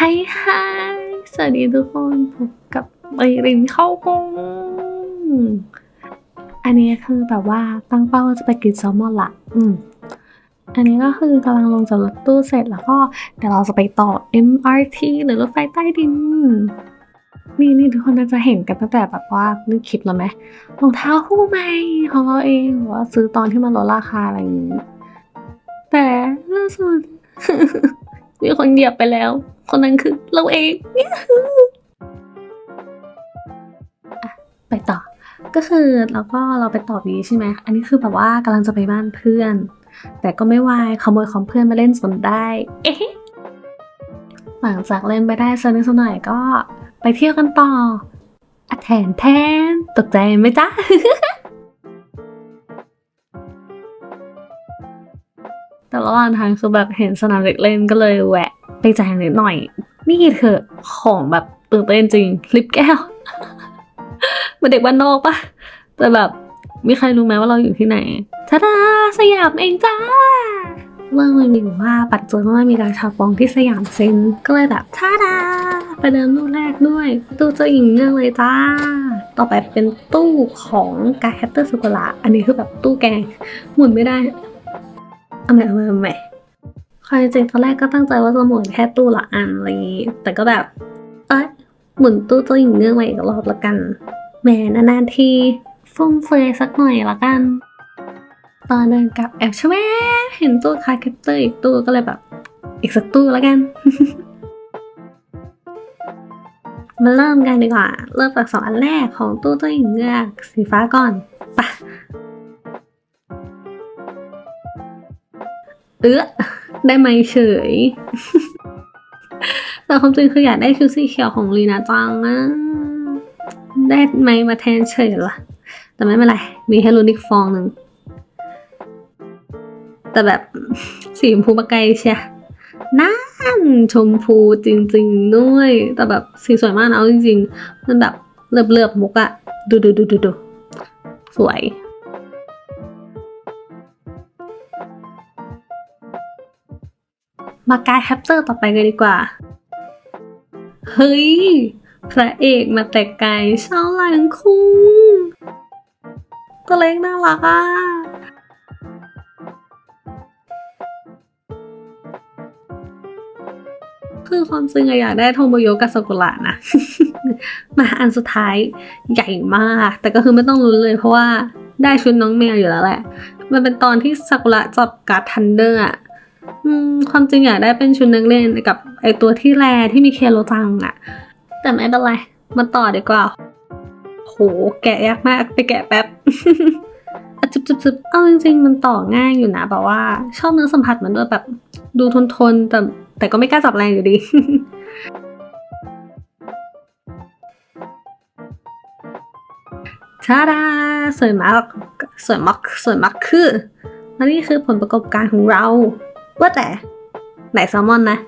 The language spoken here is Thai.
ไฮไฮสวัสดีทุกคนพบกับไอรินเข้ากง อันนี้คือแบบว่าตั้งเป้าจะไปกินแซลมอนละอืม อันนี้ก็คือกำลังลงจากรถตู้เสร็จแล้วก็เดี๋ยวเราจะไปต่อ MRT หรือรถไฟใต้ดิน นี่นี่ทุกคนน่าจะเห็นกันตั้งแต่แบบว่านึกคลิปแล้วไหมรองเท้าคู่ใหม่ของเราเองว่าซื้อตอนที่มันลดราคาอะไรอย่างนี้ แต่ล่าสุดมีคนเหยียบไปแล้ว คนนั้นคือเราเองอะไปต่อ ก็คือเราก็เราไปต่อวีใช่ไหม อันนี้คือแบบว่ากำลังจะไปบ้านเพื่อน แต่ก็ไม่วายขโมยของเพื่อนมาเล่นสนได้ เอ๊ะหลังจากเล่นไปได้สักนิดสักหน่อยก็ไปเที่ยวกันต่ออะแทนแทนตกใจไหมจ๊ะแต่ระหว่างทางคือแบบเห็นสนามเด็กเล่นก็เลยแวะ ไปจ่ายนิดหน่อย นี่เถอะของแบบตื่นเต้นจริงลิปแก้วเหมือนเด็กบ้านนอกปะแต่แบบมีใครรู้ไหมว่าเราอยู่ที่ไหนทาดาสยามเองจ้าเรื่อมันมีว่าปัจจุบันว่ามีการชาปองที่สยามเซ็นก็เลยแบบทาดาไปเดินตู้แรกด้วยตู้เจ้าหญิงเรื่องเลยจ้า ต่อไปเป็นตู้ของกาแฮปเตอร์สุกุระอันนี้คือแบบตู้แกงหมุนไม่ได้เอาใหม่เอาใหม่เอาใหม่ ความจริงตอนแรกก็ตั้งใจว่าจะหมุนแค่ตู้ละอันอะไรอย่างงี้ แต่ก็แบบ เอ้ยหมุนตู้เจ้าหญิงเรื่องใหม่อีกรอบละกันแหมนานๆทีฟุ่มเฟือยสักหน่อยละกัน ตอนเดินกลับแอบชะแวเห็นตู้คาแคปเตอร์อีกตู้ก็เลยแบบ อีกสักตู้ละกัน มาเริ่มกันดีกว่า เริ่มจากสองอันแรกของตู้เจ้าหญิงเงือกสีฟ้าก่อนไปะเอื้อ ได้ไหมเฉย แต่ความจริงคืออยากได้ชุดสีเขียวของลีนาจังนะได้ไหมมาแทนเฉยละแต่ไม่เป็นไร มีให้ลุ้นอีกฟองหนึ่ง แต่แบบสีชมพูมาไกลเชียนั่นชมพูจริงๆด้วย แต่แบบสีสวยมากนะจริงๆ มันแบบเลือบๆมุกอะดูดูดูดูดูสวย มากายแฮปเตอร์ต่อไปกันดีกว่า เฮ้ย พระเอกมาแต่ไกลชาวหลังคุงตัวเล็กน่ารักอะคือความจริงอะอยากได้โทโมโยกับซากุระนะ มาอันสุดท้ายใหญ่มาก แต่ก็คือไม่ต้องลุ้นเลยเพราะว่าได้ชุดน้องแมวอยู่แล้วแหละ มันเป็นตอนที่ซากุระจับการ์ดทันเดอร์อะ อืมความจริงอยากได้เป็นชุดนักเรียนกับไอตัวที่แรที่มีเคโรจังอะแต่ไม่เป็นไร มาต่อดีกว่า โห แกะยากมากไปแกะแป๊บอะจุบจุบจุบเอาจริงๆ มันต่อง่ายอยู่นะแบบว่า ชอบเนื้อสัมผัสมันด้วยแบบดูทนทนแต่แต่ก็ไม่กล้าจับแรงอยู่ดี ชาดาสวยมาก สวยมาก สวยมากคือและนี่คือผลประกอบการของเรา ว่าแต่ไหนแซลมอนนะ